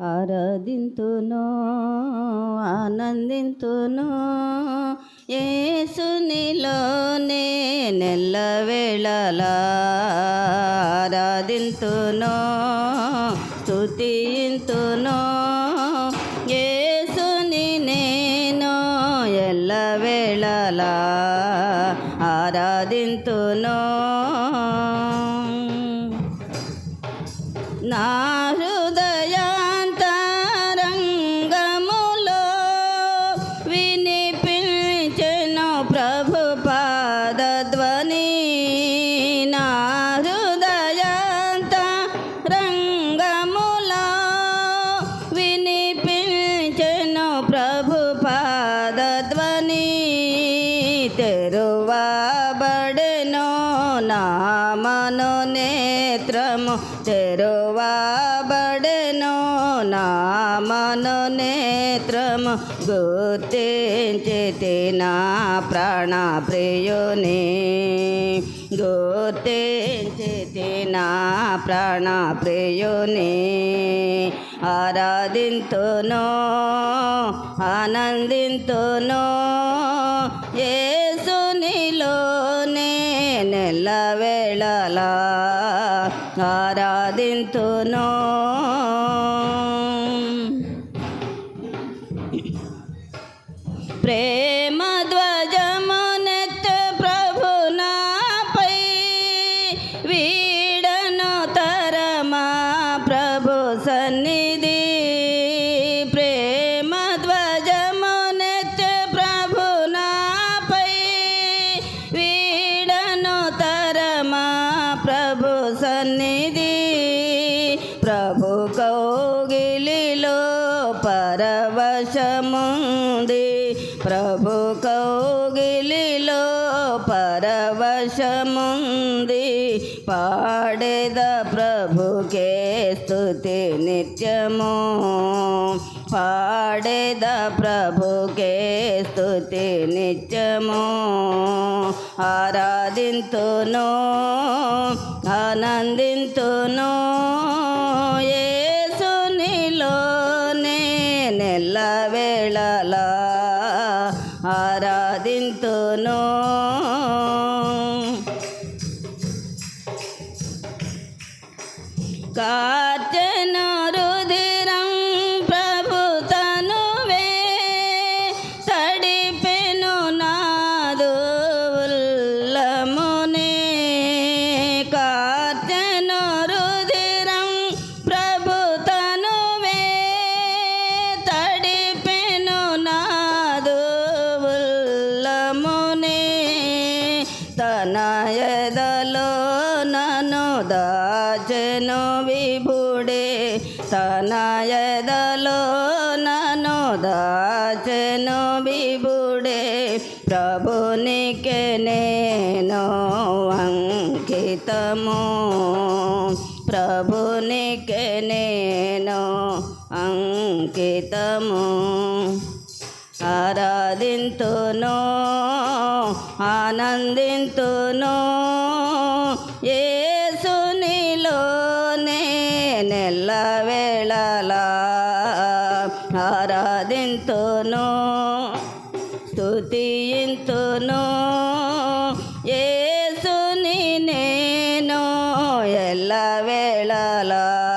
ఆరాధింతును ఆనందింతును. ఏసునిలోనే నెల్ల నెల్లవేళలా ఆరాధింతును స్థుతింతును ఏసుని నేను ఎల్ల ఎల్లవేళలా ఆరాధింతును. నా పాదధ్వని నా హృదయాంతరంగములో వినిపించెను ప్రభు పాదధ్వని తెరువబడెను నా మను నేత్రము తెరువబడెను నేత్రము గుర్తించితి నా ప్రాణ ప్రియుని. గుర్తించితి నా ప్రాణ ప్రియుని. ఆరాధింతును ఆనందింతును. ఏసునిలోనే నెల్లవేళలా ఆరాధింతును. ప్రేమ ధ్వజమునెత్త ప్రభు వీడను తరమా ప్రభు సన్నిధి. ప్రేమ ధ్వజమునెత్త ప్రభు వీడను తరమా ప్రభు సన్నిధి. ప్రభు కోగిలిలో పరవశముంది. పాడేద ప్రభుకే స్థుతి నిత్యము. పాడేద ప్రభుకే స్థుతి నిత్యము. ఆరాధింతును ఆనందింతును. ఏసునిలోనే నెల్ల వేళలా दलो ननो दाजनो विभुड़े, तनाय दलो ननो दाजनो विभुड़े प्रभु ने के नो अंकित मो। प्रभु ने के नो अंकित मो। आरा दिन तो नो ఆనందింతును. ఏసునిలోనే నెల్లవేళలా ఆరాధింతును. స్తుతింతును ఏసుని నేను ఎల్ల వేళలా